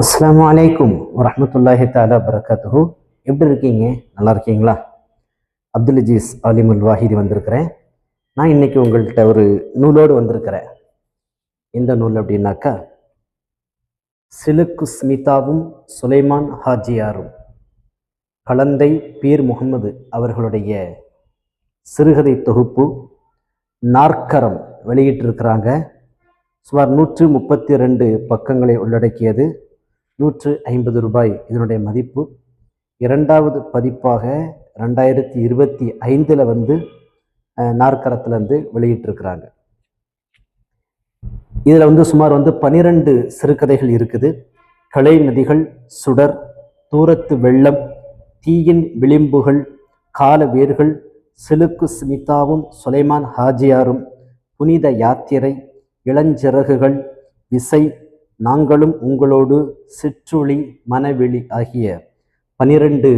அஸ்ஸலாமு அலைக்கும் வரமத்துல்லாஹி தாலா பரகாத்துஹு எப்படி இருக்கீங்க? நல்லா இருக்கீங்களா? அப்துல் அஜீஸ் அலிமுல் வாஹிதி வந்திருக்கிறேன். நான் இன்னைக்கு உங்கள்கிட்ட ஒரு நூலோடு வந்திருக்கிறேன். எந்த நூல் அப்படின்னாக்கா சிலுக்கு ஸ்மிதாவும் சுலைமான் ஹாஜியாரும் கலந்தை பீர் முகமது அவர்களுடைய சிறுகதை தொகுப்பு நாற்கரம் வெளியிட்டிருக்கிறாங்க. சுமார் நூற்று முப்பத்தி ரெண்டு பக்கங்களை உள்ளடக்கியது. நூற்று ஐம்பது ரூபாய். இதனுடைய மதிப்பு இரண்டாவது பதிப்பாக ரெண்டாயிரத்தி இருபத்தி ஐந்தில் வந்து நாற்கரத்துலேருந்து வெளியிட்டிருக்கிறாங்க. இதில் வந்து சுமார் வந்து பனிரெண்டு சிறுகதைகள் இருக்குது. கலை நதிகள் சுடர் தூரத்து வெள்ளம் தீயின் விளிம்புகள் கால வேர்கள் சிலுக்கு ஸ்மிதாவும் சுலைமான் ஹாஜியாரும் புனித யாத்திரை இளஞ்சிறகுகள் விசை நாங்களும் உங்களோடு சிற்றுளி மனவெளி ஆகிய பனிரெண்டு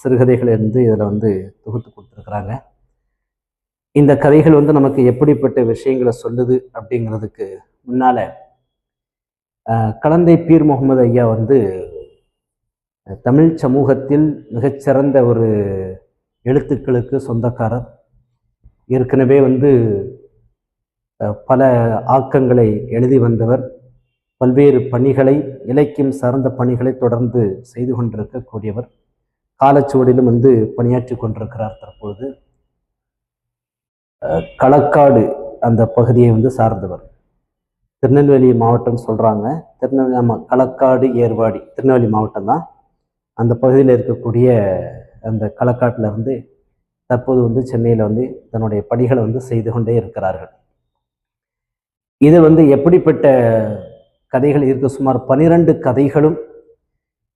சிறுகதைகளை இருந்து இதில் வந்து தொகுத்து கொடுத்துருக்குறாங்க. இந்த கதைகள் வந்து நமக்கு எப்படிப்பட்ட விஷயங்களை சொல்லுது அப்படிங்கிறதுக்கு முன்னால் கலந்தை பீர் முகமது ஐயா வந்து தமிழ் சமூகத்தில் மிகச்சிறந்த ஒரு எழுத்துக்களுக்கு சொந்தக்காரர். ஏற்கனவே வந்து பல ஆக்கங்களை எழுதி வந்தவர். பல்வேறு பணிகளை இலக்கியம் சார்ந்த பணிகளை தொடர்ந்து செய்து கொண்டிருக்கக்கூடியவர் காலச்சுவடிலும் வந்து பணியாற்றி கொண்டிருக்கிறார் தற்பொழுது. களக்காடு அந்த பகுதியை வந்து சார்ந்தவர். திருநெல்வேலி மாவட்டம் சொல்கிறாங்க திருநெல்வேலி ஆமாம் களக்காடு ஏர்வாடி திருநெல்வேலி மாவட்டம் தான். அந்த பகுதியில் இருக்கக்கூடிய அந்த களக்காட்டில் இருந்து தற்போது வந்து சென்னையில் வந்து தன்னுடைய பணிகளை வந்து செய்து கொண்டே இருக்கிறார்கள். இது வந்து எப்படிப்பட்ட கதைகள் இருக்க சுமார் பனிரெண்டு கதைகளும்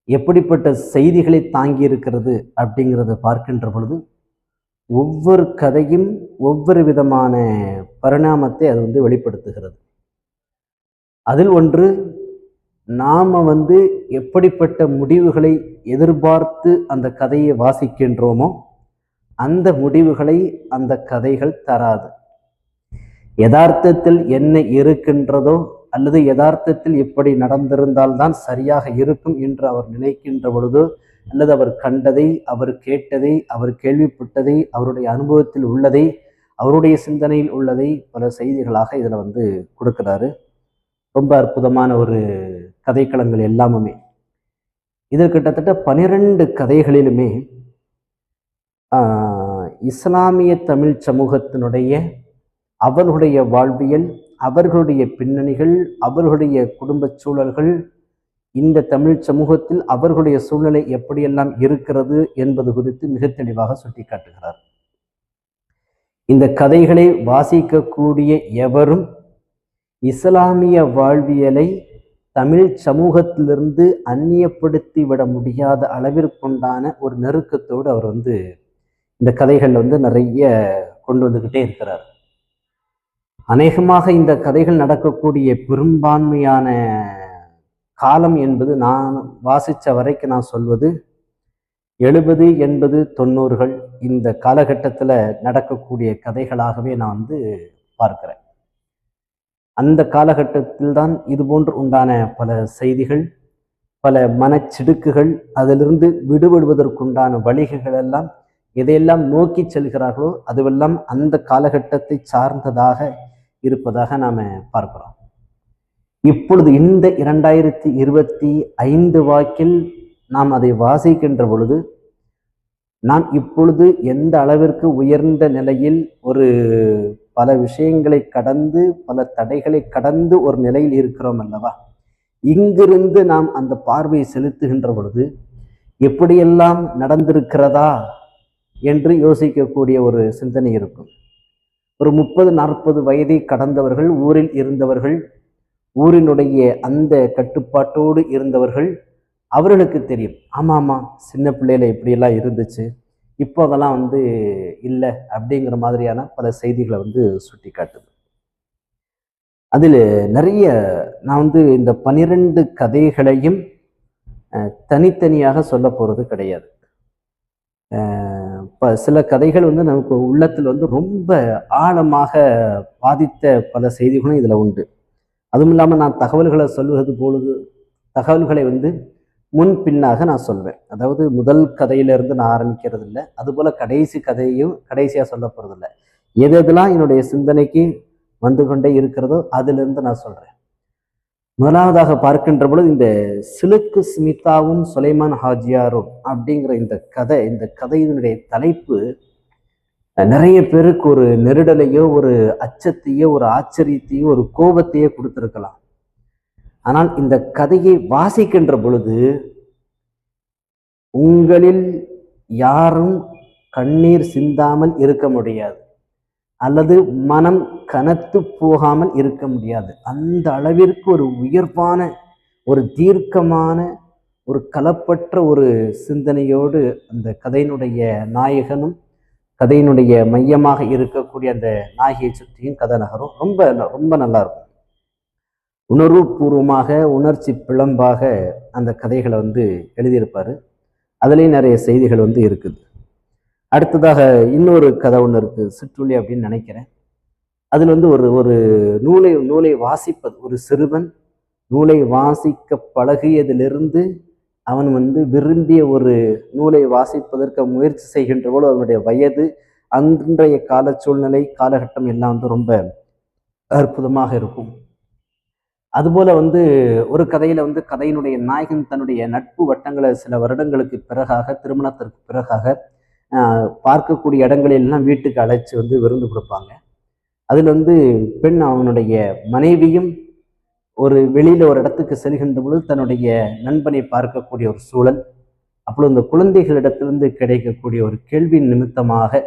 எப்படிப்பட்ட செய்திகளை தாங்கி இருக்கிறது அப்படிங்கிறத பார்க்கின்ற பொழுது ஒவ்வொரு கதையும் ஒவ்வொரு விதமான பரிணாமத்தை அது வந்து வெளிப்படுத்துகிறது. அதில் ஒன்று நாம் வந்து எப்படிப்பட்ட முடிவுகளை எதிர்பார்த்து அந்த கதையை வாசிக்கின்றோமோ அந்த முடிவுகளை அந்த கதைகள் தராது. யதார்த்தத்தில் என்ன இருக்கின்றதோ அல்லது யதார்த்தத்தில் இப்படி நடந்திருந்தால்தான் சரியாக இருக்கும் என்று அவர் நினைக்கின்ற பொழுது அல்லது அவர் கண்டதை அவர் கேட்டதை அவர் கேள்விப்பட்டதை அவருடைய அனுபவத்தில் உள்ளதை அவருடைய சிந்தனையில் உள்ளதை பல செய்திகளாக இதில் வந்து கொடுக்கிறாரு. ரொம்ப அற்புதமான ஒரு கதைக்களங்கள் எல்லாமுமே. இதில் கிட்டத்தட்ட பனிரெண்டு கதைகளிலுமே இஸ்லாமிய தமிழ் சமூகத்தினுடைய அவர்களுடைய வாழ்வியல் அவர்களுடைய பின்னணிகள் அவர்களுடைய குடும்பச் சூழல்கள் இந்த தமிழ் சமூகத்தில் அவர்களுடைய சூழ்நிலை எப்படியெல்லாம் இருக்கிறது என்பது குறித்து மிக தெளிவாக சுட்டிக்காட்டுகிறார். இந்த கதைகளை வாசிக்கக்கூடிய எவரும் இஸ்லாமிய வாழ்வியலை தமிழ் சமூகத்திலிருந்து அந்நியப்படுத்தி விட முடியாத அளவிற்குண்டான ஒரு நெருக்கத்தோடு அவர் வந்து இந்த கதைகள் வந்து நிறைய கொண்டு வந்துக்கிட்டே இருக்கிறார். அநேகமாக இந்த கதைகள் நடக்கக்கூடிய பெரும்பான்மையான காலம் என்பது நான் வாசித்த வரைக்கும் நான் சொல்வது எழுபது எண்பது தொண்ணூறுகள் இந்த காலகட்டத்தில் நடக்கக்கூடிய கதைகளாகவே நான் வந்து பார்க்கிறேன். அந்த காலகட்டத்தில் தான் இது போன்று உண்டான பல செய்திகள் பல மனச்சிடுக்குகள் அதிலிருந்து விடுபடுவதற்குண்டான வழிகள் எல்லாம் எதையெல்லாம் நோக்கி செல்கிறார்களோ அதுவெல்லாம் அந்த காலகட்டத்தை சார்ந்ததாக இருப்பதாக நாம் பார்க்கிறோம். இப்பொழுது இந்த இரண்டாயிரத்தி இருபத்தி ஐந்து வாக்கில் நாம் அதை வாசிக்கின்ற பொழுது நாம் இப்பொழுது எந்த அளவிற்கு உயர்ந்த நிலையில் ஒரு பல விஷயங்களை கடந்து பல தடைகளை கடந்து ஒரு நிலையில் இருக்கிறோம் அல்லவா? இங்கிருந்து நாம் அந்த பார்வையை செலுத்துகின்ற பொழுது எப்படியெல்லாம் நடந்திருக்கிறதா என்று யோசிக்கக்கூடிய ஒரு சிந்தனை இருக்கும். ஒரு முப்பது நாற்பது வயதை கடந்தவர்கள் ஊரில் இருந்தவர்கள் ஊரினுடைய அந்த கட்டுப்பாட்டோடு இருந்தவர்கள் அவர்களுக்கு தெரியும். ஆமாம் ஆமாம் சின்ன பிள்ளையில இப்படியெல்லாம் இருந்துச்சு. இப்போ அதெல்லாம் வந்து இல்லை அப்படிங்கிற மாதிரியான பல செய்திகளை வந்து சுட்டி காட்டுது அதில் நிறைய நான் வந்து இந்த பனிரெண்டு கதைகளையும் தனித்தனியாக சொல்ல போகிறது கிடையாது. இப்போ சில கதைகள் வந்து நமக்கு உள்ளத்தில் வந்து ரொம்ப ஆழமாக பாதித்த பல செய்திகளும் இதில் உண்டு. அதுவும் இல்லாமல் நான் தகவல்களை சொல்வது பொழுது தகவல்களை வந்து முன் பின்னாக நான் சொல்வேன். அதாவது முதல் கதையிலிருந்து நான் ஆரம்பிக்கிறது இல்லை அதுபோல் கடைசி கதையும் கடைசியாக சொல்ல போகிறதில்ல எது எதெல்லாம் என்னுடைய சிந்தனைக்கு வந்து கொண்டே இருக்கிறதோ அதிலிருந்து நான் சொல்கிறேன் முதலாவதாக பார்க்கின்ற பொழுது இந்த சிலுக்கு ஸ்மிதாவும் சுலைமான் ஹாஜியாரும் அப்படிங்கிற இந்த கதை இந்த கதையினுடைய தலைப்பு நிறைய பேருக்கு ஒரு நெருடலையோ ஒரு அச்சத்தையோ ஒரு ஆச்சரியத்தையோ ஒரு கோபத்தையோ கொடுத்துருக்கலாம். ஆனால் இந்த கதையை வாசிக்கின்ற பொழுது உங்களில் யாரும் கண்ணீர் சிந்தாமல் இருக்க முடியாது. அல்லது மனம் கனத்து போகாமல் இருக்க முடியாது. அந்த அளவிற்கு ஒரு உயர்வான ஒரு தீர்க்கமான ஒரு கலப்பற்ற ஒரு சிந்தனையோடு அந்த கதையினுடைய நாயகனும் கதையினுடைய மையமாக இருக்கக்கூடிய அந்த நாயகியை சுற்றியும் கதை நகரும். ரொம்ப ரொம்ப நல்லா இருக்கும் உணர்வுபூர்வமாக உணர்ச்சி பிளம்பாக அந்த கதைகளை வந்து எழுதியிருப்பார். அதுலேயும் நிறைய செய்திகள் வந்து இருக்குது. அடுத்ததாக இன்னொரு கதை ஒன்று இருக்குது சிற்றுளி அப்படின்னு நினைக்கிறேன். அதில் வந்து ஒரு ஒரு நூலை நூலை வாசிப்பது ஒரு சிறுவன் நூலை வாசிக்க பழகியதிலிருந்து அவன் வந்து விரும்பிய ஒரு நூலை வாசிப்பதற்கு முயற்சி செய்கின்ற போது அவனுடைய வயது அன்றைய கால சூழ்நிலை காலகட்டம் எல்லாம் வந்து ரொம்ப அற்புதமாக இருக்கும். அதுபோல வந்து ஒரு கதையில வந்து கதையினுடைய நாயகன் தன்னுடைய நட்பு வட்டங்களை சில வருடங்களுக்கு பிறகாக திருமணத்திற்கு பிறகாக பார்க்கக்கூடிய இடங்களெல்லாம் வீட்டுக்கு அழைச்சி வந்து விருந்து கொடுப்பாங்க. அதில் வந்து பெண் அவனுடைய மனைவியும் ஒரு வெளியில் ஒரு இடத்துக்கு செல்கின்ற பொழுது தன்னுடைய நண்பனை பார்க்கக்கூடிய ஒரு சூழல். அப்பொழுது இந்த குழந்தைகளிடத்திலிருந்து கிடைக்கக்கூடிய ஒரு கேள்வியின் நிமித்தமாக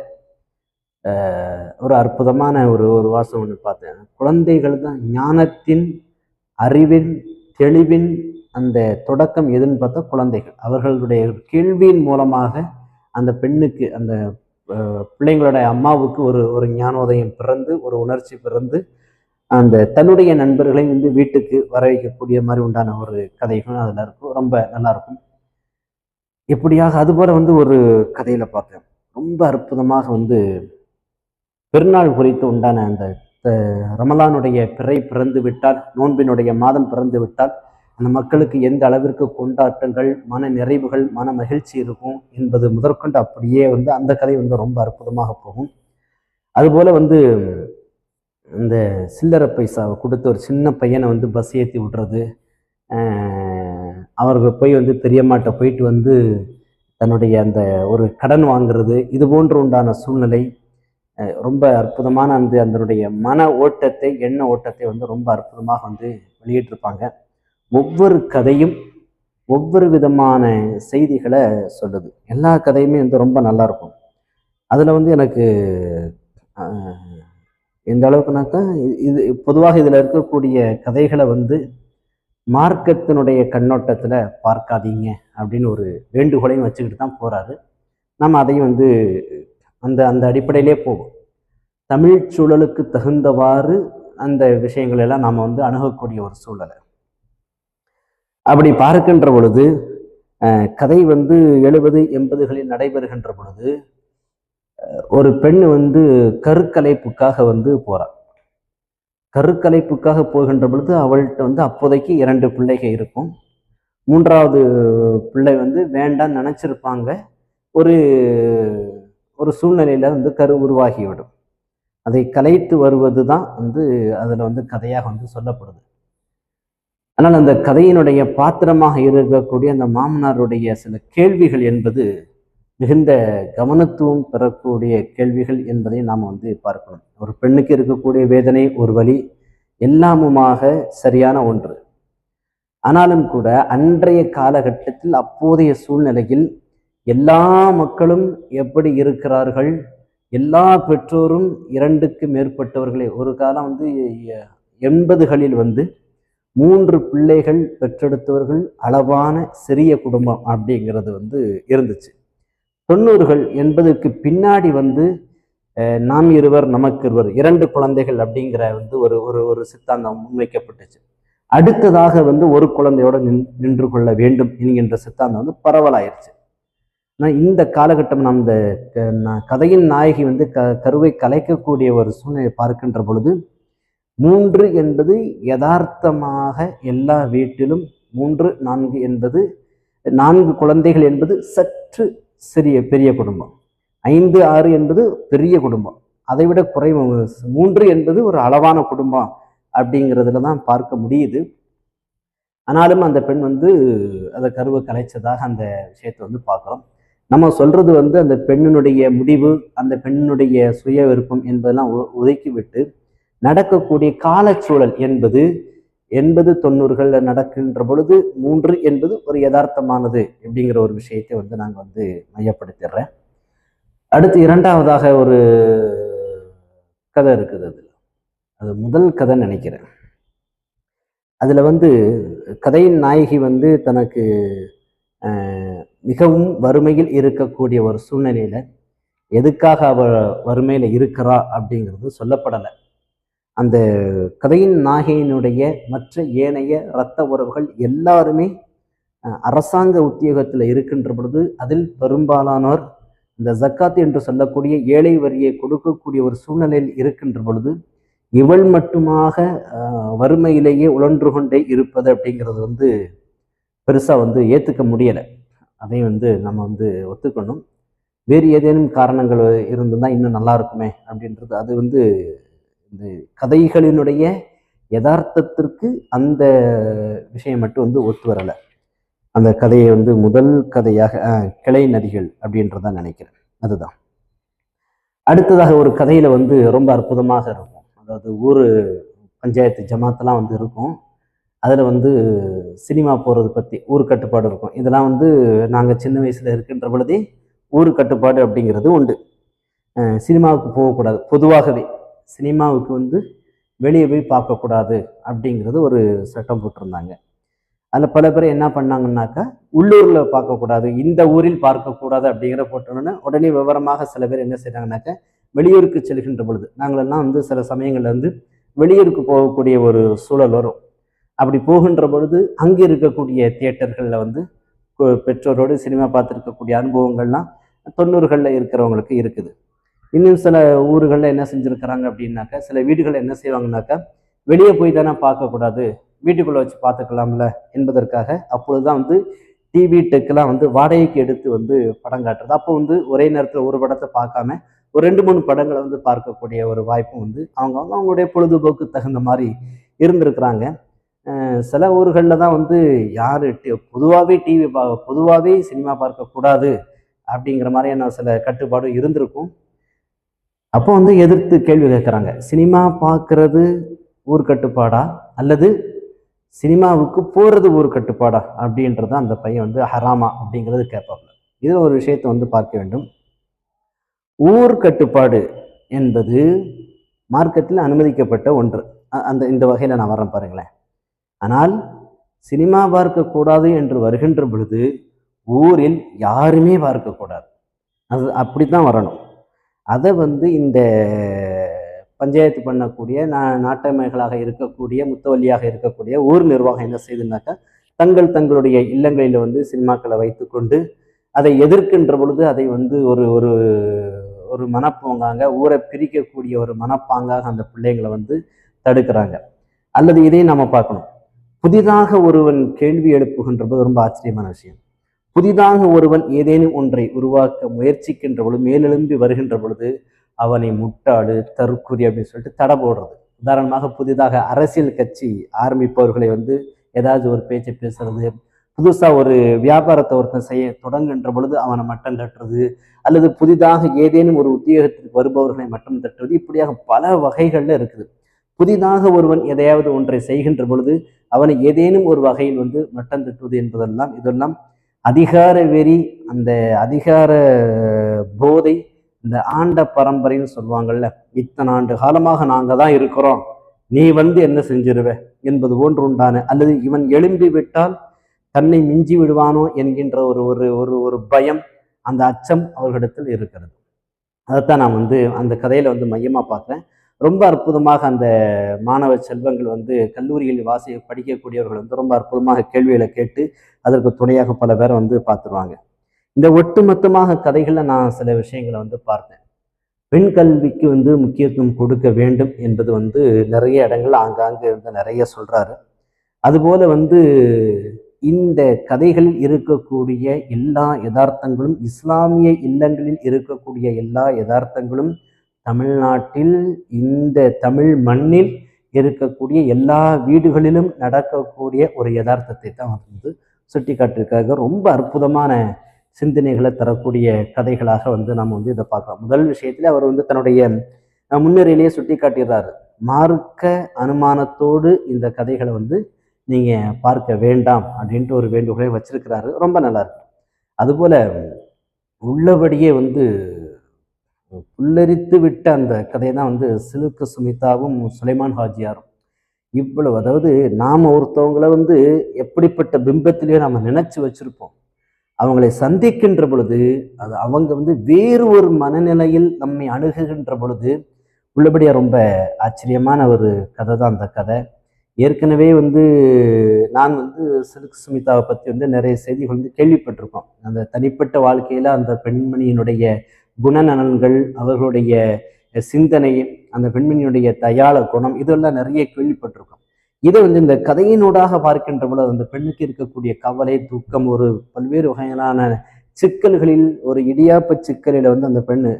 ஒரு அற்புதமான ஒரு ஒரு வாசம் ஒன்று பார்த்தேன். குழந்தைகள் தான் ஞானத்தின் அறிவின் தெளிவின் அந்த தொடக்கம் எதுன்னு பார்த்தா குழந்தைகள். அவர்களுடைய கேள்வியின் மூலமாக அந்த பெண்ணுக்கு அந்த பிள்ளைங்களோட அம்மாவுக்கு ஒரு ஒரு ஞானோதயம் பிறந்து ஒரு உணர்ச்சி பிறந்து அந்த தன்னுடைய நண்பர்களை வந்து வீட்டுக்கு வர வைக்கக்கூடிய மாதிரி உண்டான ஒரு கதைகளும் அதில் இருக்கும். ரொம்ப நல்லா இருக்கும். இப்படியாக அதுபோல வந்து ஒரு கதையில பார்த்தேன். ரொம்ப அற்புதமாக வந்து பெருநாள் குறித்து உண்டான அந்த ரமலானுடைய பிறை பிறந்து விட்டால் நோன்பினுடைய மாதம் பிறந்து விட்டால் அந்த மக்களுக்கு எந்த அளவிற்கு கொண்டாட்டங்கள் மன நிறைவுகள் மன மகிழ்ச்சி இருக்கும் என்பது முதற்கொண்டு அப்படியே வந்து அந்த கதை வந்து ரொம்ப அற்புதமாக போகும். அதுபோல் வந்து இந்த சில்லறை பைசாவை கொடுத்து ஒரு சின்ன பையனை வந்து பஸ் ஏற்றி விடுறது அவர்கள் போய் வந்து பெரியம்மாட்ட போயிட்டு வந்து தன்னுடைய அந்த ஒரு கடன் வாங்குறது இது போன்று உண்டான சூழ்நிலை ரொம்ப அற்புதமான அந்த அதனுடைய மன ஓட்டத்தை எண்ண ஓட்டத்தை வந்து ரொம்ப அற்புதமாக வந்து வெளியிட்டிருப்பாங்க. ஒவ்வொரு கதையும் ஒவ்வொரு விதமான செய்திகளை சொல்லுது. எல்லா கதையுமே வந்து ரொம்ப நல்லா இருக்கும். அதில் வந்து எனக்கு எந்த அளவுக்குனாக்கா இது- இது பொதுவாக இதில் இருக்கக்கூடிய கதைகளை வந்து மார்க்கத்தினுடைய கண்ணோட்டத்தில் பார்க்காதீங்க அப்படின்னு ஒரு வேண்டுகோளையும் வச்சுக்கிட்டு தான் போகிறாரு நம்ம அதையும் வந்து அந்த அந்த அடிப்படையிலே போகும். தமிழ் சூழலுக்கு தகுந்தவாறு அந்த விஷயங்கள் எல்லாம் நாம் வந்து அணுகக்கூடிய ஒரு சூழலை. அப்படி பார்க்கின்ற பொழுது கதை வந்து எழுபது எண்பதுகளில் நடைபெறுகின்ற பொழுது ஒரு பெண் வந்து கருக்கலைப்புக்காக வந்து போறாள் கருக்கலைப்புக்காக போகின்ற பொழுது அவள்கிட்ட வந்து அப்போதைக்கு இரண்டு பிள்ளைகள் இருக்கும். மூன்றாவது பிள்ளை வந்து வேண்டாம்னு நினச்சிருப்பாங்க. ஒரு ஒரு சூழ்நிலையில் வந்து கரு உருவாகிவிடும். அதை கலைத்து வருவது தான் வந்து அதில் வந்து கதையாக வந்து சொல்லப்படுது. ஆனால் அந்த கதையினுடைய பாத்திரமாக இருக்கக்கூடிய அந்த மாமனாருடைய சில கேள்விகள் என்பது மிகுந்த கவனத்துவம் பெறக்கூடிய கேள்விகள் என்பதை நாம் வந்து பார்க்கணும். ஒரு பெண்ணுக்கு இருக்கக்கூடிய வேதனை ஒரு வழி எல்லாமுமாக சரியான ஒன்று. ஆனாலும் கூட அன்றைய காலகட்டத்தில் அப்போதைய சூழ்நிலையில் எல்லா மக்களும் எப்படி இருக்கிறார்கள்? எல்லா பெற்றோரும் இரண்டுக்கு மேற்பட்டவர்களே. ஒரு காலம் வந்து எண்பதுகளில் வந்து மூன்று பிள்ளைகள் பெற்றெடுத்தவர்கள் அளவான சிறிய குடும்பம் அப்படிங்கிறது வந்து இருந்துச்சு. தொண்ணூறுகள் எண்பதுக்கு பின்னாடி வந்து நாம் இருவர் நமக்கு இருவர் இரண்டு குழந்தைகள் அப்படிங்கிற வந்து ஒரு ஒரு ஒரு சித்தாந்தம் முன்வைக்கப்பட்டுச்சு. அடுத்ததாக வந்து ஒரு குழந்தையோட நின் நின்று கொள்ள வேண்டும் என்கின்ற சித்தாந்தம் வந்து பரவலாயிருச்சு. ஆனால் இந்த காலகட்டம் நாம் இந்த க- கதையின் நாயகி வந்து க கருவை கலைக்கக்கூடிய ஒரு சூழ்நிலை பார்க்கின்ற பொழுது மூன்று என்பது யதார்த்தமாக எல்லா வீட்டிலும் மூன்று நான்கு என்பது நான்கு குழந்தைகள் என்பது சற்று சிறிய பெரிய குடும்பம். ஐந்து ஆறு என்பது பெரிய குடும்பம். அதை விட குறைவு. மூன்று என்பது ஒரு அளவான குடும்பம் அப்படிங்கிறதுல தான் பார்க்க முடியுது. ஆனாலும் அந்த பெண் வந்து அதை கருவை கலைச்சதாக அந்த விஷயத்தை வந்து பார்க்குறோம். நம்ம சொல்றது வந்து அந்த பெண்ணினுடைய முடிவு அந்த பெண்ணினுடைய சுய விருப்பம் என்பதெல்லாம் ஒ- ஒதுக்கிவிட்டு நடக்கக்கூடிய காலச்சூழல் என்பது எண்பது தொண்ணூறுகளில் நடக்கின்ற பொழுது மூன்று என்பது ஒரு யதார்த்தமானது அப்படிங்கிற ஒரு விஷயத்தை வந்து நாங்கள் வந்து மையப்படுத்திடுறேன். அடுத்து இரண்டாவதாக ஒரு கதை இருக்குது அதில். அது முதல் கதை நினைக்கிறேன். அதில் வந்து கதையின் நாயகி வந்து தனக்கு மிகவும் வறுமையில் இருக்கக்கூடிய ஒரு சூழ்நிலையில் எதுக்காக அவ வறுமையில் இருக்கிறா அப்படிங்கிறது சொல்லப்படலை. அந்த கதையின் நாகையினுடைய மற்ற ஏனைய இரத்த உறவுகள் எல்லாருமே அரசாங்க உத்தியோகத்தில் இருக்கின்ற பொழுது அதில் பெரும்பாலானோர் இந்த ஜக்காத் என்று சொல்லக்கூடிய ஏழை வரியை கொடுக்கக்கூடிய ஒரு சூழ்நிலையில் இருக்கின்ற பொழுது இவள் மட்டுமாக வறுமையிலேயே உழன்று கொண்டே இருப்பது அப்படிங்கிறது வந்து பெருசாக வந்து ஏற்றுக்க முடியலை. அதை வந்து நம்ம வந்து ஒத்துக்கணும். வேறு ஏதேனும் காரணங்கள் இருந்திருந்தால் இன்னும் நல்லா இருக்குமே அப்படின்றது அது வந்து இந்த கதைகளினுடைய யதார்த்தத்திற்கு அந்த விஷயம் மட்டும் வந்து ஒத்து வரலை. அந்த கதையை வந்து முதல் கதையாக கிளை நதிகள் அப்படின்றதான் நினைக்கிறேன். அதுதான். அடுத்ததாக ஒரு கதையில வந்து ரொம்ப அற்புதமாக இருக்கும். அதாவது ஊர் பஞ்சாயத்து ஜமாத்தெல்லாம் வந்து இருக்கும். அதில் வந்து சினிமா போகிறது பற்றி ஊர் கட்டுப்பாடு இருக்கும். இதெல்லாம் வந்து நாங்கள் சின்ன வயசில் இருக்கின்ற பொழுதே ஊர் கட்டுப்பாடு அப்படிங்கிறது உண்டு. சினிமாவுக்கு போகக்கூடாது. பொதுவாகவே சினிமாவுக்கு வந்து வெளியே போய் பார்க்கக்கூடாது அப்படிங்கிறது ஒரு சட்டம் போட்டிருந்தாங்க. அதில் பல பேர் என்ன பண்ணாங்கன்னாக்கா உள்ளூரில் பார்க்கக்கூடாது இந்த ஊரில் பார்க்கக்கூடாது அப்படிங்கிற போட்டோன்னே உடனே விவரமாக சில பேர் என்ன செய்கிறாங்கனாக்கா வெளியூருக்கு செல்கின்ற பொழுது நாங்களெல்லாம் வந்து சில சமயங்கள்ல வந்து வெளியூருக்கு போகக்கூடிய ஒரு சூழல் வரும். அப்படி போகின்ற பொழுது அங்கே இருக்கக்கூடிய தியேட்டர்களில் வந்து பெற்றோரோடு சினிமா பார்த்துருக்கக்கூடிய அனுபவங்கள்லாம் தொண்ணூறுகளில் இருக்கிறவங்களுக்கு இருக்குது. இன்னும் சில ஊர்களில் என்ன செஞ்சுருக்கிறாங்க அப்படின்னாக்கா சில வீடுகள் என்ன செய்வாங்கனாக்கா வெளியே போய் தானே பார்க்கக்கூடாது. வீட்டுக்குள்ளே வச்சு பார்த்துக்கலாம்ல என்பதற்காக அப்பொழுது தான் வந்து டிவி டெக்கெலாம் வந்து வாடகைக்கு எடுத்து வந்து படம் காட்டுறது. அப்போ வந்து ஒரே நேரத்தில் ஒரு படத்தை பார்க்காம ஒரு ரெண்டு மூணு படங்களை வந்து பார்க்கக்கூடிய ஒரு வாய்ப்பும் வந்து அவங்க அவங்களுடைய பொழுதுபோக்கு தகுந்த மாதிரி இருந்திருக்கிறாங்க. சில ஊர்களில் தான் வந்து யார் பொதுவாகவே டிவி பா பொதுவாகவே சினிமா பார்க்கக்கூடாது அப்படிங்கிற மாதிரியான சில கட்டுப்பாடும் இருந்திருக்கும். அப்போ வந்து எதிர்த்து கேள்வி கேட்குறாங்க. சினிமா பார்க்கறது ஊர் கட்டுப்பாடா? அல்லது சினிமாவுக்கு போகிறது ஊர் கட்டுப்பாடா? அப்படின்றத அந்த பையன் வந்து ஹராமா அப்படிங்கிறது கேட்பாங்க இதில் ஒரு விஷயத்தை வந்து பார்க்க வேண்டும். ஊர் கட்டுப்பாடு என்பது மார்க்கத்தில் அனுமதிக்கப்பட்ட ஒன்று. அந்த இந்த வகையில் நான் வரேன் பாருங்களேன். ஆனால் சினிமா பார்க்கக்கூடாது என்று வருகின்ற பொழுது ஊரில் யாருமே பார்க்கக்கூடாது. அது அப்படி தான் வரணும். அதை வந்து இந்த பஞ்சாயத்து பண்ணக்கூடிய நா நாட்டமைகளாக இருக்கக்கூடிய முத்தவல்லியாக இருக்கக்கூடிய ஊர் நிர்வாகம் என்ன செய்யுதுனாக்கா தங்கள் தங்களுடைய இல்லங்களில் வந்து சினிமாக்களை வைத்துக்கொண்டு அதை எதிர்க்கின்ற பொழுது அதை வந்து ஒரு ஒரு ஒரு மனப்போங்காங்க ஊரை பிரிக்கக்கூடிய ஒரு மனப்பாங்காக அந்த பிள்ளைங்களை வந்து தடுக்கிறாங்க. அல்லது இதையும் நம்ம பார்க்கணும். புதிதாக ஒருவன் கேள்வி எழுப்புகின்ற போது ரொம்ப ஆச்சரியமான விஷயம். புதிதாக ஒருவன் ஏதேனும் ஒன்றை உருவாக்க முயற்சிக்கின்ற பொழுது மேலெழும்பி வருகின்ற பொழுது அவனை முட்டாடு தற்குறி அப்படின்னு சொல்லிட்டு தடை போடுறது. உதாரணமாக புதிதாக அரசியல் கட்சி ஆரம்பிப்பவர்களை வந்து ஏதாவது ஒரு பேச்சை பேசுறது புதுசாக ஒரு வியாபாரத்தை ஒருத்தன் செய்ய தொடங்குகின்ற பொழுது அவனை மட்டம் தட்டுறது அல்லது புதிதாக ஏதேனும் ஒரு உத்தியோகத்திற்கு வருபவர்களை மட்டம் தட்டுவது இப்படியாக பல வகைகளில் இருக்குது. புதிதாக ஒருவன் எதையாவது ஒன்றை செய்கின்ற பொழுது அவனை ஏதேனும் ஒரு வகையில் வந்து மட்டம் தட்டுவது என்பதெல்லாம் இதெல்லாம் அதிகார வெறி அந்த அதிகார போதை இந்த ஆண்ட பரம்பரைன்னு சொல்லுவாங்கல்ல இத்தனை ஆண்டு காலமாக நாங்கள் தான் இருக்கிறோம். நீ வந்து என்ன செஞ்சிருவ? என்பது போன்று உண்டான அல்லது இவன் எழும்பி விட்டால் தன்னை மிஞ்சி விடுவானோ என்கின்ற ஒரு ஒரு ஒரு ஒரு பயம் அந்த அச்சம் அவர்களிடத்தில் இருக்கிறது. அதைத்தான் நான் வந்து அந்த கதையில வந்து மையமாக பார்க்குறேன். ரொம்ப அற்புதமாக அந்த மாணவ செல்வங்கள் வந்து கல்லூரியில் வாசி படிக்கக்கூடியவர்கள் வந்து ரொம்ப அற்புதமாக கேள்விகளை கேட்டு அதற்கு துணையாக பல பேரை வந்து பார்த்துருவாங்க. இந்த ஒட்டுமொத்தமாக கதைகளில் நான் சில விஷயங்களை வந்து பார்த்தேன். பெண் கல்விக்கு வந்து முக்கியத்துவம் கொடுக்க வேண்டும் என்பது வந்து நிறைய இடங்கள் ஆங்காங்கே வந்து நிறைய சொல்கிறாரு அதுபோல வந்து இந்த கதைகளில் இருக்கக்கூடிய எல்லா யதார்த்தங்களும் இஸ்லாமிய இல்லங்களில் இருக்கக்கூடிய எல்லா யதார்த்தங்களும் தமிழ்நாட்டில் இந்த தமிழ் மண்ணில் இருக்கக்கூடிய எல்லா வீடுகளிலும் நடக்கக்கூடிய ஒரு யதார்த்தத்தை தான் வந்து சுட்டி காட்டிருக்காங்க ரொம்ப அற்புதமான சிந்தனைகளை தரக்கூடிய கதைகளாக வந்து நம்ம வந்து இதை பார்க்கலாம் முதல் விஷயத்தில் அவர் வந்து தன்னுடைய முன்னுரையிலேயே சுட்டி காட்டிடுறாரு மார்க்க அனுமானத்தோடு இந்த கதைகளை வந்து நீங்கள் பார்க்க வேண்டாம் அப்படின்ட்டு ஒரு வேண்டுகோளை வச்சிருக்கிறாரு. ரொம்ப நல்லா இருக்கு. அதுபோல உள்ளபடியே வந்து புல்லரித்து விட்ட அந்த கதை தான் வந்து சிலுக்கு சுமிதாவும் சுலைமான் ஹாஜியாரும். இவ்வளவு அதாவது நாம் ஒருத்தவங்களை வந்து எப்படிப்பட்ட பிம்பத்திலேயே நம்ம நினைச்சு வச்சுருப்போம். அவங்களை சந்திக்கின்ற பொழுது அது அவங்க வந்து வேறு ஒரு மனநிலையில் நம்மை அணுகுகின்ற பொழுது உள்ளபடியாக ரொம்ப ஆச்சரியமான ஒரு கதை தான் அந்த கதை. ஏற்கனவே வந்து நான் வந்து சிலுக்கு சுமிதாவை பற்றி வந்து நிறைய செய்திகள் வந்து கேள்விப்பட்டிருக்கோம். அந்த தனிப்பட்ட வாழ்க்கையில் அந்த பெண்மணியினுடைய குணநலன்கள் அவர்களுடைய சிந்தனை அந்த பெண்மணியுடைய தயாள குணம் இதெல்லாம் நிறைய கேள்விப்பட்டிருக்கோம். இதை வந்து இந்த கதையினூடாக பார்க்கின்ற பொழுது அந்த பெண்ணுக்கு இருக்கக்கூடிய கவலை தூக்கம் ஒரு பல்வேறு வகையான சிக்கல்களில் ஒரு இடியாப்ப சிக்கலில் வந்து அந்த பெண்ணு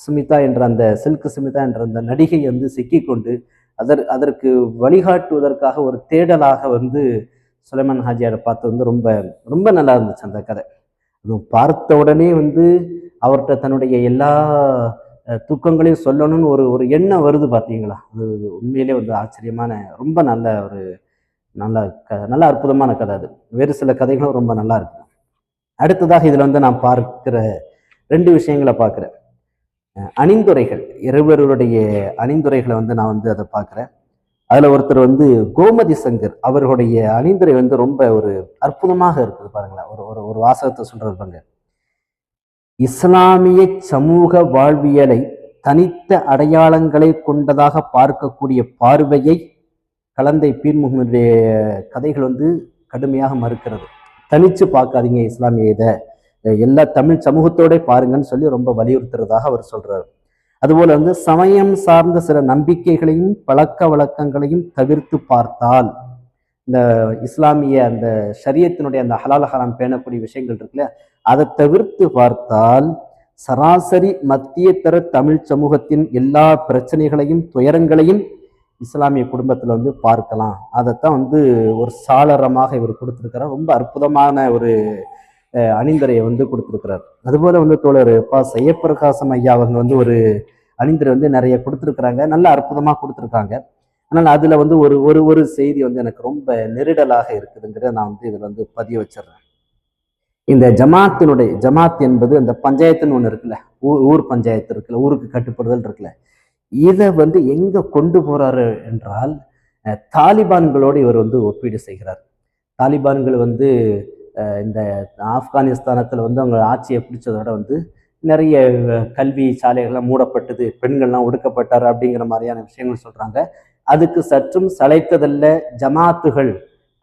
சுமிதா என்ற அந்த சில்க் சுமிதா என்ற அந்த நடிகை வந்து சிக்கிக்கொண்டு அதற் அதற்கு வழிகாட்டுவதற்காக ஒரு தேடலாக வந்து சுலைமான் ஹாஜியாரை பார்த்து வந்து ரொம்ப ரொம்ப நல்லா இருந்துச்சு அந்த கதை. அதுவும் பார்த்த உடனே வந்து அவர்கிட்ட தன்னுடைய எல்லா துக்கங்களையும் சொல்லணும்னு ஒரு ஒரு எண்ணம் வருது பார்த்தீங்களா? அது உண்மையிலே வந்து ஆச்சரியமான ரொம்ப நல்ல ஒரு நல்ல க நல்ல அற்புதமான கதை அது. வேறு சில கதைகளும் ரொம்ப நல்லா இருக்கு. அடுத்ததாக இதில் வந்து நான் பார்க்கிற ரெண்டு விஷயங்களை பார்க்குறேன். அணிந்துரைகள். இருவருடைய அணிந்துரைகளை வந்து நான் வந்து அதை பார்க்குறேன். அதில் ஒருத்தர் வந்து கோமதி சங்கர் அவர்களுடைய அணிந்துரை வந்து ரொம்ப ஒரு அற்புதமாக இருக்குது பாருங்களேன். ஒரு ஒரு ஒரு வாசகத்தை சொல்கிறது பாருங்க. இஸ்லாமிய சமூக வாழ்வியலை தனித்த அடையாளங்களை கொண்டதாக பார்க்கக்கூடிய பார்வையை கலந்தை பீர்முகனுடைய கதைகள் வந்து கடுமையாக மறுக்கிறது. தனித்து பார்க்காதீங்க இஸ்லாமிய இதை. எல்லா தமிழ் சமூகத்தோட பாருங்கன்னு சொல்லி ரொம்ப வலியுறுத்துறதாக அவர் சொல்றாரு. அதுபோல வந்து சமயம் சார்ந்த சில நம்பிக்கைகளையும் பழக்க வழக்கங்களையும் தவிர்த்து பார்த்தால் இந்த இஸ்லாமிய அந்த சரியத்தினுடைய அந்த ஹலால் ஹராம் பேணக்கூடிய விஷயங்கள் இருக்குல்ல அதை தவிர்த்து பார்த்தால் சராசரி மத்திய தர தமிழ் சமூகத்தின் எல்லா பிரச்சனைகளையும் துயரங்களையும் இஸ்லாமிய குடும்பத்தில் வந்து பார்க்கலாம். அதைத்தான் வந்து ஒரு சாளரமாக இவர் கொடுத்துருக்கிறார். ரொம்ப அற்புதமான ஒரு அணிந்தரையை அணிந்துரையை வந்து கொடுத்துருக்கிறார். அதுபோல் வந்து தோழர் பா. செய்யப்பிரகாசம் ஐயா அவங்க வந்து ஒரு அணிந்துரை வந்து நிறைய கொடுத்துருக்குறாங்க. நல்ல அற்புதமாக கொடுத்துருக்காங்க. ஆனால் அதில் வந்து ஒரு ஒரு ஒரு செய்தி வந்து எனக்கு ரொம்ப நெருடலாக இருக்குதுங்கிறத நான் வந்து இதில் வந்து பதிய வச்சிடுறேன். இந்த ஜமாத்தினுடைய ஜமாத் என்பது அந்த பஞ்சாயத்துன்னு ஒன்று இருக்குல்ல ஊர் ஊர் பஞ்சாயத்து இருக்குல்ல ஊருக்கு கட்டுப்படுதல் இருக்குல்ல. இதை வந்து எங்கே கொண்டு போகிறாரு என்றால் தாலிபான்களோடு இவர் வந்து ஒப்பீடு செய்கிறார். தாலிபான்கள் வந்து இந்த ஆப்கானிஸ்தானத்தில் வந்து அவங்க ஆட்சியை பிடிச்சதோட வந்து நிறைய கல்வி சாலைகள்லாம் மூடப்பட்டது பெண்கள்லாம் ஒடுக்கப்பட்டார் அப்படிங்கிற மாதிரியான விஷயங்கள் சொல்கிறாங்க அதுக்கு சற்றும் சளைத்ததல்ல ஜமாத்துகள்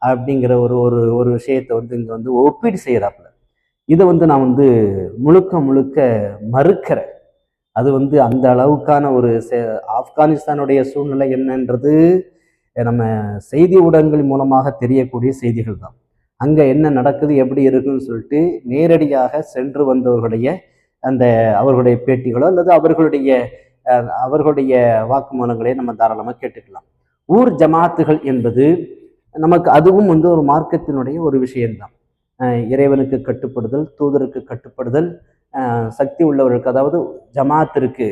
அப்படிங்கிற ஒரு ஒரு ஒரு விஷயத்தை வந்து இங்கே வந்து ஒப்பீடு செய்கிறாப்புல. இதை வந்து நான் வந்து முழுக்க முழுக்க மறுக்கிறேன். அது வந்து அந்த அளவுக்கான ஒரு ஆப்கானிஸ்தானுடைய சூழ்நிலை என்னன்றது நம்ம செய்தி ஊடகங்கள் மூலமாக தெரியக்கூடிய செய்திகள் தான். அங்கே என்ன நடக்குது எப்படி இருக்குன்னு சொல்லிட்டு நேரடியாக சென்று வந்தவர்களுடைய அந்த அவர்களுடைய பேட்டிகளோ அல்லது அவர்களுடைய அவர்களுடைய வாக்குமூலங்களை நம்ம தாராளமாக கேட்டுக்கலாம். ஊர் ஜமாத்துகள் என்பது நமக்கு அதுவும் வந்து ஒரு மார்க்கத்தினுடைய ஒரு விஷயம்தான். இறைவனுக்கு கட்டுப்படுதல் தூதருக்கு கட்டுப்படுதல் சக்தி உள்ளவர்களுக்கு அதாவது ஜமாத்திற்கு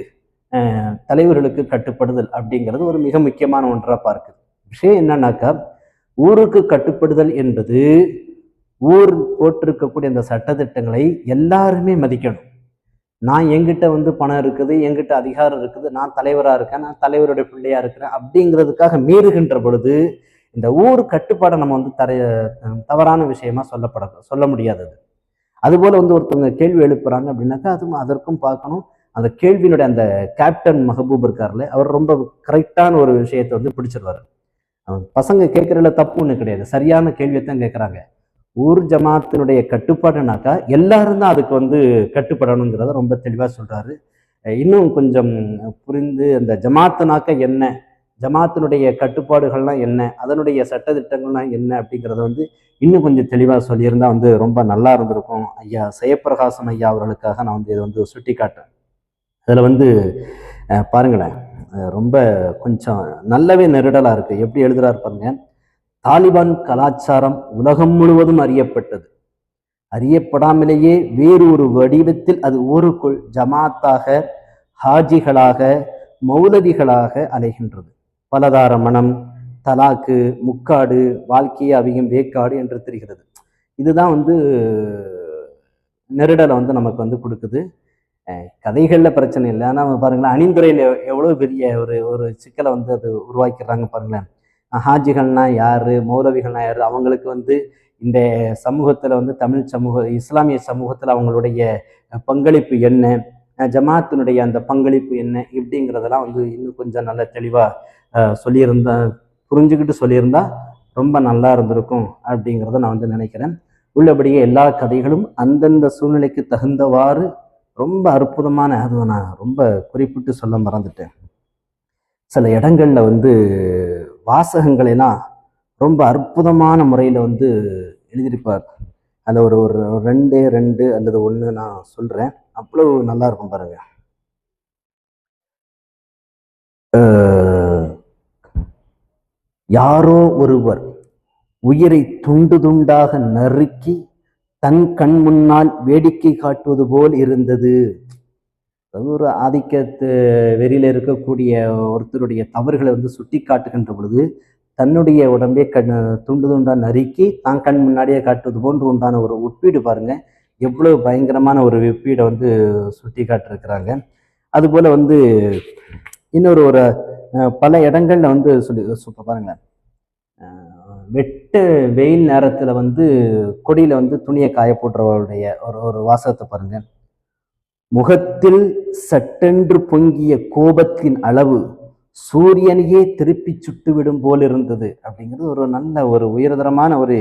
தலைவர்களுக்கு கட்டுப்படுதல் அப்படிங்கிறது ஒரு மிக முக்கியமான ஒன்றாக பார்க்குது. விஷயம் என்னன்னாக்கா ஊருக்கு கட்டுப்படுதல் என்பது ஊர் போட்டிருக்கக்கூடிய அந்த சட்டத்திட்டங்களை எல்லாருமே மதிக்கணும். நான் எங்கிட்ட வந்து பணம் இருக்குது எங்கிட்ட அதிகாரம் இருக்குது நான் தலைவராக இருக்கேன் நான் தலைவருடைய பிள்ளையாக இருக்கிறேன் அப்படிங்கிறதுக்காக மீறுகின்ற பொழுது இந்த ஊர் கட்டுப்பாடை நம்ம வந்து தர தவறான விஷயமா சொல்லப்பட சொல்ல முடியாதது. அதுபோல் வந்து ஒருத்தவங்க கேள்வி எழுப்புறாங்க அப்படின்னாக்கா அதுவும் அதற்கும் பார்க்கணும். அந்த கேள்வியினுடைய அந்த கேப்டன் மஹபூப் இருக்கார்ல அவர் ரொம்ப கரெக்டான ஒரு விஷயத்தை வந்து பிடிச்சிருவாரு. பசங்க கேட்கறதுல தப்பு ஒன்று கிடையாது. சரியான கேள்வியை தான் கேட்குறாங்க. ஊர் ஜமாத்தினுடைய கட்டுப்பாடுனாக்கா எல்லாரும் தான் அதுக்கு வந்து கட்டுப்படணுங்கிறத ரொம்ப தெளிவாக சொல்கிறாரு இன்னும் கொஞ்சம் புரிந்து அந்த ஜமாத்துனாக்கா என்ன ஜமாத்தினுடைய கட்டுப்பாடுகள்லாம் என்ன? அதனுடைய சட்ட திட்டங்கள்லாம் என்ன அப்படிங்கிறத வந்து இன்னும் கொஞ்சம் தெளிவாக சொல்லியிருந்தால் வந்து ரொம்ப நல்லா இருந்திருக்கும். ஐயா ஜெயப்பிரகாசம் ஐயா அவர்களுக்காக நான் வந்து இதை வந்து சுட்டி காட்டுறேன் அதில் வந்து பாருங்களேன். ரொம்ப கொஞ்சம் நல்லாவே நெருடலாக இருக்குது எப்படி எழுதுறாரு பாருங்க. தாலிபான் கலாச்சாரம் உலகம் முழுவதும் அறியப்பட்டது. அறியப்படாமலேயே வேறு ஒரு வடிவத்தில் அது ஊருக்குள் ஜமாத்தாக ஹாஜிகளாக மௌலவிகளாக அலைகின்றது. பலதார மனம் தலாக்கு முக்காடு வாழ்க்கையை அவிகம் வேக்காடு என்று தெரிகிறது. இதுதான் வந்து நெருடலை வந்து நமக்கு வந்து கொடுக்குது. கதைகளில் கதைகள்ல பிரச்சனை இல்லை. ஆனால் பாருங்களேன் அணிந்துரையில் எவ்வளோ பெரிய ஒரு ஒரு சிக்கலை வந்து அது உருவாக்கிறாங்க பாருங்களேன். ஹாஜிகள்னா யார் மௌலவிகள்னா யார்? அவங்களுக்கு வந்து இந்த சமூகத்தில் வந்து தமிழ் சமூக இஸ்லாமிய சமூகத்தில் அவங்களுடைய பங்களிப்பு என்ன? ஜமாத்தினுடைய அந்த பங்களிப்பு என்ன? இப்படிங்கிறதெல்லாம் வந்து இன்னும் கொஞ்சம் நல்ல தெளிவாக சொல்லியிருந்தா புரிஞ்சுக்கிட்டு சொல்லியிருந்தா ரொம்ப நல்லா இருந்திருக்கும் அப்படிங்கிறத நான் வந்து நினைக்கிறேன். உள்ளபடியே எல்லா கதைகளும் அந்தந்த சூழ்நிலைக்கு தகுந்தவாறு ரொம்ப அற்புதமான அது நான் ரொம்ப குறிப்பிட்டு சொல்ல மறந்துட்டேன். சில இடங்களில் வந்து வாசகங்களெல்லாம் ரொம்ப அற்புதமான முறையில் வந்து எழுதியிருப்பார். அதில் ஒரு ஒரு ரெண்டு ரெண்டு அல்லது ஒன்று நான் சொல்கிறேன் அவ்வளோ நல்லா இருக்கும் பாருங்கள் யாரோ ஒருவர் உயிரை துண்டு துண்டாக நறுக்கி தன் கண் முன்னால் வேடிக்கை காட்டுவது போல் இருந்தது. ஒரு ஆதிக்கத்து வெறியில இருக்கக்கூடிய ஒருத்தருடைய தவறுகளை வந்து சுட்டி காட்டுகின்ற பொழுது தன்னுடைய உடம்பே கண் துண்டு துண்டா நறுக்கி தான் கண் முன்னாடியே காட்டுவது போன்று உண்டான ஒரு ஒப்பீடு பாருங்க. எவ்வளவு பயங்கரமான ஒரு ஒப்பீடை வந்து சுட்டி காட்டிருக்கிறாங்க. அதுபோல வந்து இன்னொரு ஒரு பல இடங்கள்ல வந்து சொல்லி சூப்பர் பாருங்களேன். வெட்டு வெயில் நேரத்துல வந்து கொடியில வந்து துணியை காய போடுறவருடைய ஒரு ஒரு வாசகத்தை பாருங்க. முகத்தில் சட்டென்று பொங்கிய கோபத்தின் அளவு சூரியனையே திருப்பி சுட்டுவிடும் போல் இருந்தது அப்படிங்கிறது ஒரு நல்ல ஒரு உயர்தரமான ஒரு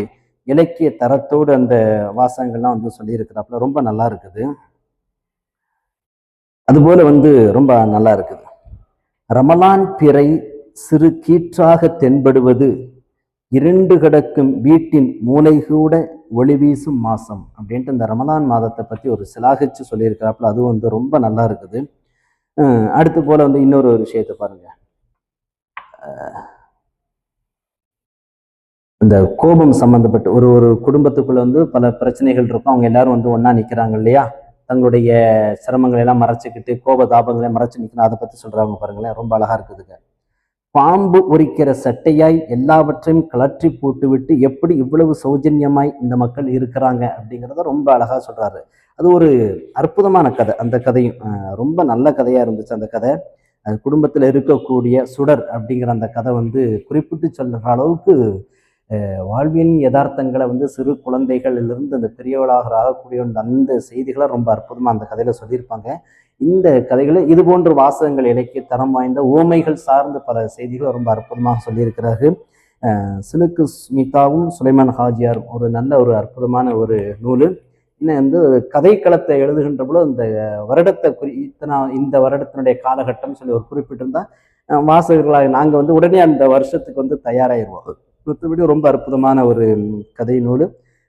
இலக்கிய தரத்தோடு அந்த வாசகங்கள்லாம் வந்து சொல்லியிருக்கிறாப்புல. ரொம்ப நல்லா இருக்குது. அதுபோல வந்து ரொம்ப நல்லா இருக்குது. ரமலான் பிறை சிறு கீற்றாக தென்படுவது இருண்டு கிடக்கும் வீட்டின் மூளை கூட ஒளி வீசும் மாதம் அப்படின்ட்டு இந்த ரமலான் மாதத்தை பற்றி ஒரு சிலாகிச்சு சொல்லியிருக்கிறாப்புல. அதுவும் வந்து ரொம்ப நல்லா இருக்குது. அடுத்து போல் வந்து இன்னொரு ஒரு விஷயத்தை பாருங்கள் இந்த கோபம் சம்மந்தப்பட்டு ஒரு ஒரு குடும்பத்துக்குள்ளே வந்து பல பிரச்சனைகள் இருக்கும். அவங்க எல்லாரும் வந்து ஒன்றா நிற்கிறாங்க இல்லையா? தங்களுடைய சிரமங்களை எல்லாம் மறைச்சிக்கிட்டு கோப தாபங்களை மறைச்சு நிற்கணும் அதை பற்றி சொல்கிறாங்க பாருங்களேன் ரொம்ப அழகாக இருக்குதுங்க. பாம்பு உரிக்கிற சட்டையாய் எல்லாவற்றையும் கலற்றி போட்டுவிட்டு எப்படி இவ்வளவு சௌஜன்யமாய் இந்த மக்கள் இருக்கிறாங்க அப்படிங்கிறத ரொம்ப அழகாக சொல்கிறாரு அது ஒரு அற்புதமான கதை. அந்த கதையும் ரொம்ப நல்ல கதையாக இருந்துச்சு அந்த கதை. அது குடும்பத்தில் இருக்கக்கூடிய சுடர் அப்படிங்கிற அந்த கதை வந்து குறிப்பிட்டு சொல்கிற அளவுக்கு வாழ்வியல் யதார்த்தங்களை வந்து சிறு குழந்தைகளிலிருந்து அந்த பெரியவளாக ஆகக்கூடிய அந்த செய்திகளை ரொம்ப அற்புதமாக அந்த கதையில சொல்லியிருப்பாங்க. இந்த கதைகளை இது போன்ற வாசகங்கள் இலக்கிய தரம் வாய்ந்த ஓமைகள் சார்ந்த பல செய்திகளை ரொம்ப அற்புதமாக சொல்லியிருக்கிறார்கள். சிலுக்கு ஸ்மிதாவும் சுலைமான் ஹாஜியாரும் ஒரு நல்ல ஒரு அற்புதமான ஒரு நூல். இன்னும் வந்து கதைக்களத்தை எழுதுகின்ற பொழுது இந்த வருடத்தை குறி இத்தனை இந்த வருடத்தினுடைய காலகட்டம் சொல்லி ஒரு குறிப்பிட்டிருந்தா வாசகர்களாக நாங்கள் வந்து உடனே அந்த வருஷத்துக்கு வந்து தயாராகிடுவோம் மற்றபடி ரொம்ப அற்புதமான ஒரு கதை நூல்.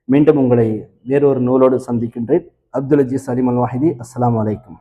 மீண்டும் உங்களை வேறொரு நூலோடு சந்திக்கின்றேன். அப்துல் அஜீஸ் அலிமல் வாஹிதி அஸ்லாம் அலைக்கும்.